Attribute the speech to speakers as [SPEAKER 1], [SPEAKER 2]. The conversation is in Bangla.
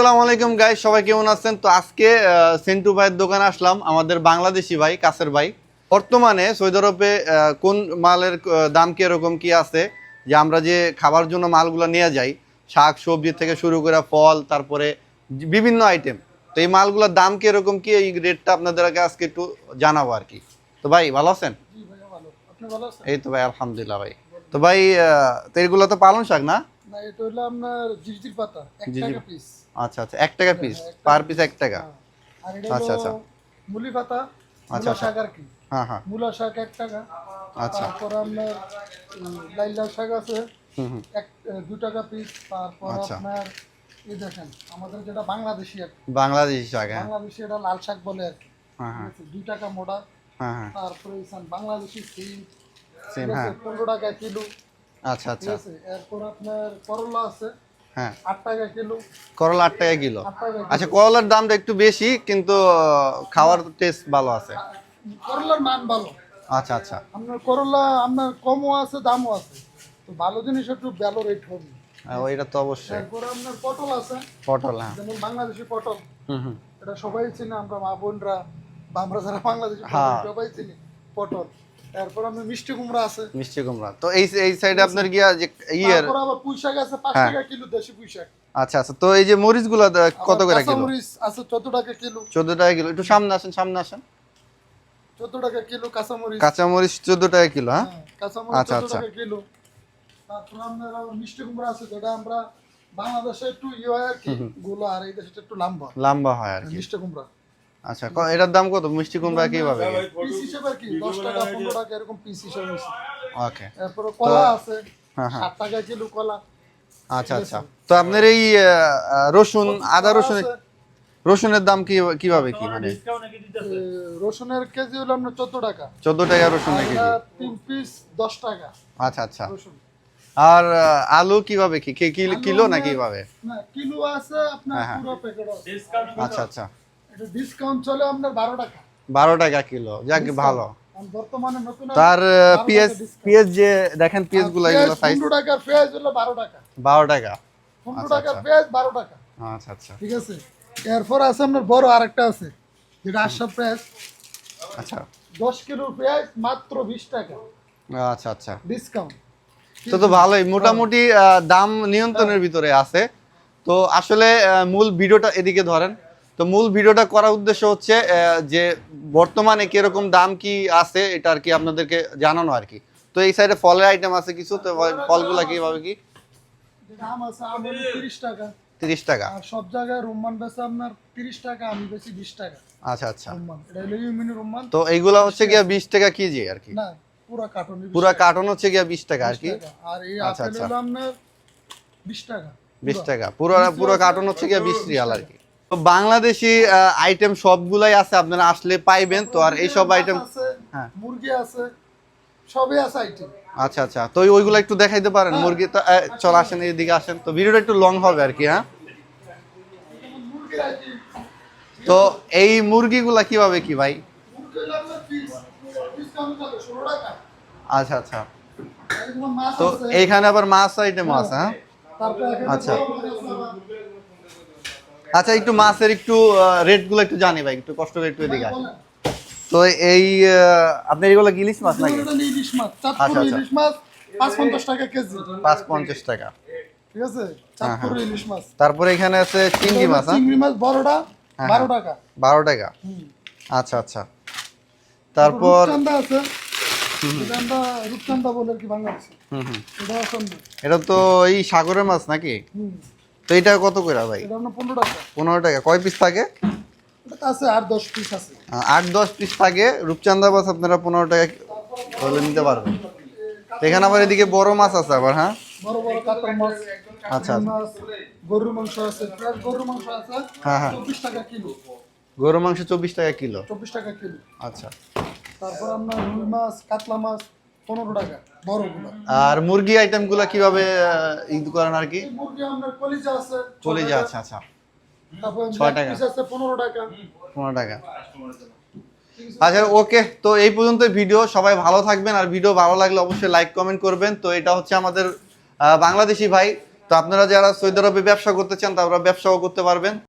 [SPEAKER 1] আসসালামু আলাইকুম গাই সবাই কেমন আছেন? তো আজকে সেন্টু ভাইয়ের দোকানে আসলাম আমাদের বাংলাদেশি ভাই কাছের ভাই। বর্তমানে সৌদি আরবে কোন মালের দাম কীরকম কি আছে? যে আমরা যে খাবার জন্য মালগুলো নিয়ে যাই শাক সবজি থেকে শুরু করে ফল তারপরে বিভিন্ন আইটেম তো এই মালগুলোর দাম কীরকম কি এই রেটটা আপনাদেরকে আজকে একটু জানাব আর কি। তো ভাই ভালো আছেন? এই তো ভাই আলহামদুলিল্লাহ ভাই। তো ভাই তো এগুলো তো পালন শাক না?
[SPEAKER 2] না এটা হলো আপনার জিরজির পাতা এক টাকা পিস
[SPEAKER 1] আচ্ছা আচ্ছা এক টাকা পিস
[SPEAKER 2] হ্যাঁ,
[SPEAKER 1] পার পিস এক টাকা।
[SPEAKER 2] আর এটা
[SPEAKER 1] আচ্ছা, আচ্ছা।
[SPEAKER 2] মুলি পাতা
[SPEAKER 1] আচ্ছা, আচ্ছা।
[SPEAKER 2] শাক আর কি।
[SPEAKER 1] হ্যাঁ হ্যাঁ।
[SPEAKER 2] মূলা শাক এক টাকা।
[SPEAKER 1] আচ্ছা।
[SPEAKER 2] তারপর আপনার লাল শাক আছে।
[SPEAKER 1] হুম হুম।
[SPEAKER 2] এক দু টাকা পিস তারপর
[SPEAKER 1] আচ্ছা।
[SPEAKER 2] আপনার এই দেখেন আমাদের যেটা বাংলাদেশি আর
[SPEAKER 1] বাংলাদেশি শাক হ্যাঁ।
[SPEAKER 2] বাংলাদেশি এটা লাল শাক বলে আর
[SPEAKER 1] হ্যাঁ হ্যাঁ।
[SPEAKER 2] ঠিক আছে? দুই টাকা মোটা।
[SPEAKER 1] হ্যাঁ হ্যাঁ।
[SPEAKER 2] তারপরে বাংলাদেশি সিম।
[SPEAKER 1] সেম হ্যাঁ
[SPEAKER 2] আছে? পনেরো টাকা কিলো।
[SPEAKER 1] আচ্ছা আচ্ছা।
[SPEAKER 2] এরপর আপনার করলা আছে
[SPEAKER 1] হ্যাঁ।
[SPEAKER 2] আট টাকা কিলো।
[SPEAKER 1] করলা আট টাকা কিলো। আচ্ছা করলার দামটা একটু বেশি কিন্তু খাওয়ার টেস্ট ভালো আছে।
[SPEAKER 2] করলার মান ভালো।
[SPEAKER 1] আচ্ছা আচ্ছা।
[SPEAKER 2] আপনার করলা আপনার কমও আছে দামও আছে। তো ভালো জিনিস একটু ভালো রেট হবে।
[SPEAKER 1] হ্যাঁ, ওইটা তো অবশ্যই।
[SPEAKER 2] তারপরে আপনার পটল আছে।
[SPEAKER 1] পটল হ্যাঁ।
[SPEAKER 2] যেমন বাংলাদেশি পটল।
[SPEAKER 1] হুম হুম।
[SPEAKER 2] এটা সবাই চিনি আমরা মা বোনরা বা আমরা যারা বাংলাদেশি
[SPEAKER 1] হ্যাঁ।
[SPEAKER 2] সবাই চিনি পটল। তারপর আপনার মিষ্টি কুমড়া আছে।
[SPEAKER 1] মিষ্টি কুমড়া। তো এই এই সাইডে আপনার গিয়া যে ইয়ের
[SPEAKER 2] তারপর আবার পুঁই শাক আছে পাঁচ
[SPEAKER 1] হ্যাঁ।
[SPEAKER 2] টাকা কিলো দেশি পুঁই শাক
[SPEAKER 1] আচ্ছা আচ্ছা। তো এই যে মরিচগুলো কত করে কিলো?
[SPEAKER 2] কাঁচামরিচ আছে চোদ্দ টাকা কিলো।
[SPEAKER 1] চোদ্দ টাকা কিলো। একটু সামনে আসেন সামনে আসেন।
[SPEAKER 2] চোদ্দ টাকা কিলো কাঁচামরিচ।
[SPEAKER 1] কাঁচামরিচ চোদ্দ টাকা কিলো হ্যাঁ? আচ্ছা,
[SPEAKER 2] চোদ্দ
[SPEAKER 1] আচ্ছা।
[SPEAKER 2] টাকা কিলো। তারপর আপনার আবার মিষ্টি কুমড়া আছে যেটা আমরা বাংলাদেশে একটু ইয়ে হয় আর কি গুলো আর এই দেশে একটু লম্বা।
[SPEAKER 1] লম্বা হয় আর কি।
[SPEAKER 2] মিষ্টি কুমড়া।
[SPEAKER 1] আচ্ছা ক- এটার দাম কত? মিষ্টি কুমড়া কীভাবে
[SPEAKER 2] পিস হিসেবে আর কি দশ টাকা পনেরো টাকা এরকম পিস হিসেবে
[SPEAKER 1] ওকে
[SPEAKER 2] তারপরে কলা আছে
[SPEAKER 1] হ্যাঁ হ্যাঁ।
[SPEAKER 2] টাকা কিলো কলা।
[SPEAKER 1] আচ্ছা আচ্ছা। তো আপনার এই রসুন আদা রসুনের রসুনের দাম কি কীভাবে কি? মানে
[SPEAKER 2] রসুনের কেজি হলো আপনার চোদ্দ টাকা।
[SPEAKER 1] চোদ্দ টাকা রসুন কেজি
[SPEAKER 2] এটা তিন পিস দশ টাকা।
[SPEAKER 1] আচ্ছা আচ্ছা। আর আলু কীভাবে কি? কি- কি- কিলো না কীভাবে?
[SPEAKER 2] না কিলো আছে আপনার
[SPEAKER 1] হ্যাঁ, হ্যাঁ।
[SPEAKER 2] পুরো প্যাকেট আছে
[SPEAKER 1] আচ্ছা আচ্ছা।
[SPEAKER 2] এটা ডিসকাউন্ট চলে আপনার বারো টাকা।
[SPEAKER 1] বারো টাকা কিলো যাক ভালো।
[SPEAKER 2] বর্তমানে নতুন
[SPEAKER 1] তার পিএস পিএস যে দেখেন
[SPEAKER 2] পিএসগুলো
[SPEAKER 1] এগুলো সাইজ
[SPEAKER 2] পনেরো টাকার পেঁয়াজ হলো বারো টাকা।
[SPEAKER 1] বারো টাকা।
[SPEAKER 2] পনেরো
[SPEAKER 1] আচ্ছা,
[SPEAKER 2] টাকার
[SPEAKER 1] আচ্ছা।
[SPEAKER 2] পেঁয়াজ টাকা।
[SPEAKER 1] আচ্ছা আচ্ছা।
[SPEAKER 2] ঠিক আছে? এরপর আছে আপনার বড় আরেকটা আছে যেটা আশরাফ
[SPEAKER 1] আচ্ছা।
[SPEAKER 2] দশ কিলো পেঁয়াজ মাত্র বিশ টাকা।
[SPEAKER 1] আচ্ছা আচ্ছা।
[SPEAKER 2] ডিসকাউন্ট
[SPEAKER 1] তো তো ভালোই মোটামুটি দাম নিয়ন্ত্রণের ভিতরে আছে। তো আসলে মূল ভিডিওটা এদিকে ধরেন। তো মূল ভিডিওটা করার উদ্দেশ্য হচ্ছে যে বর্তমানে কীরকম দাম কি আছে এটা আর কি আপনাদেরকে জানানো আর কি। তো এই সাইডে ফলের আইটেম আছে কিছু তো ফলগুলা কীভাবে কি?
[SPEAKER 2] যেটা আম আছে আম হলো তিরিশ টাকা।
[SPEAKER 1] তিরিশ টাকা।
[SPEAKER 2] আর সব জায়গায় রুম্মান বেচে আপনার তিরিশ টাকা আমি বেশি বিশ টাকা।
[SPEAKER 1] আচ্ছা আচ্ছা।
[SPEAKER 2] রুম্মান এটা হলো ইউমিনি রুম্মান।
[SPEAKER 1] তো এইগুলা হচ্ছে গিয়া বিশ টাকা কেজি আর কি?
[SPEAKER 2] না পুরা কার্টন
[SPEAKER 1] পুরা কার্টন হচ্ছে গিয়া বিশ টাকা আর কি?
[SPEAKER 2] আর এই আপেল
[SPEAKER 1] আচ্ছা।
[SPEAKER 2] হলো আপনার বিশ টাকা।
[SPEAKER 1] বিশ
[SPEAKER 2] পুরা।
[SPEAKER 1] টাকা। পুরো পুরো কার্টন হচ্ছে গিয়া বিশ রিয়াল আর কি। বাংলাদেশি আইটেম সবগুলাই আছে আপনারা আসলে পাইবেন তো আর এইসব আইটেম হ্যাঁ।
[SPEAKER 2] মুরগি আছে সবই আছে আইটেম
[SPEAKER 1] আচ্ছা আচ্ছা। তো ওই- ওইগুলো একটু দেখাইতে পারেন মুরগি তো চল আসেন এদিকে আসেন। তো ভিডিওটা একটু লং হবে আর কি হ্যাঁ? তো এই মুরগিগুলা কীভাবে কি ভাই? আচ্ছা আচ্ছা। তো এইখানে আবার মাছ আইটেম আছে হ্যাঁ? আচ্ছা।
[SPEAKER 2] বড় মাছ আছে আবার।
[SPEAKER 1] আচ্ছা একটু মাছের একটু রেটগুলো একটু জানি ভাই একটু কষ্ট করে একটু এদিকে আসেন। তো এই আহ, আপনার এগুলো ইলিশ মাছ নাকি?
[SPEAKER 2] ইলিশ মাছ
[SPEAKER 1] আচ্ছা, আচ্ছা।
[SPEAKER 2] ইলিশ মাছ পাঁচ পঞ্চাশ টাকা কেজি।
[SPEAKER 1] পাঁচ পঞ্চাশ টাকা।
[SPEAKER 2] ঠিক আছে? চাঁদপুর ইলিশ মাছ।
[SPEAKER 1] তারপরে এখানে আছে চিংড়ি মাছ হ্যাঁ?
[SPEAKER 2] চিংড়ি মাছ বড়টা
[SPEAKER 1] হ্যাঁ,
[SPEAKER 2] বারো
[SPEAKER 1] হ্যাঁ।
[SPEAKER 2] টাকা।
[SPEAKER 1] বারো টাকা। আচ্ছা আচ্ছা। তারপর
[SPEAKER 2] রূপচান্দা আছে। এটা বলে
[SPEAKER 1] হুম হুম। তো এই সাগরের মাছ নাকি?
[SPEAKER 2] হুম।
[SPEAKER 1] তো এটা কত করে ভাই?
[SPEAKER 2] পনেরো টাকা।
[SPEAKER 1] কয় পিস থাকে?
[SPEAKER 2] আছে আর দশ পিস আছে।
[SPEAKER 1] আহ, আট দশ পিস থাকে। রূপচান্দা মাছ আপনারা পনেরো টাকা হলে নিতে পারবেন। এখানে আবার এদিকে বড় মাছ আছে আবার হ্যাঁ?
[SPEAKER 2] বড় বড় কাতল মাছ
[SPEAKER 1] আচ্ছা
[SPEAKER 2] গরুর মাংস আছে গরুর মাংস আছে
[SPEAKER 1] হ্যাঁ, হ্যাঁ।
[SPEAKER 2] চব্বিশ টাকা কিলো।
[SPEAKER 1] গরু মাংস চব্বিশ টাকা কিলো।
[SPEAKER 2] চব্বিশ টাকা কিলো।
[SPEAKER 1] আচ্ছা।
[SPEAKER 2] তারপর আমরা রুই মাছ কাতলা মাছ পনেরো টাকা।
[SPEAKER 1] আর মুরগি আইটেমগুলো কীভাবে ঈদ করেন আর কি?
[SPEAKER 2] মুরগি আপনার কলিজা আছে
[SPEAKER 1] চলে আচ্ছা। ছয় টাকা।
[SPEAKER 2] আছে পনেরো টাকা।
[SPEAKER 1] পনেরো টাকা। আচ্ছা ওকে। তো এই পর্যন্ত ভিডিও। সবাই ভালো থাকবেন। আর ভিডিও ভালো লাগলে অবশ্যই লাইক কমেন্ট করবেন। তো এটা হচ্ছে আমাদের বাংলাদেশি ভাই। তো আপনারা যারা সৌদি আরবে ব্যবসা করতে চান তারা ব্যবসাও করতে পারবেন।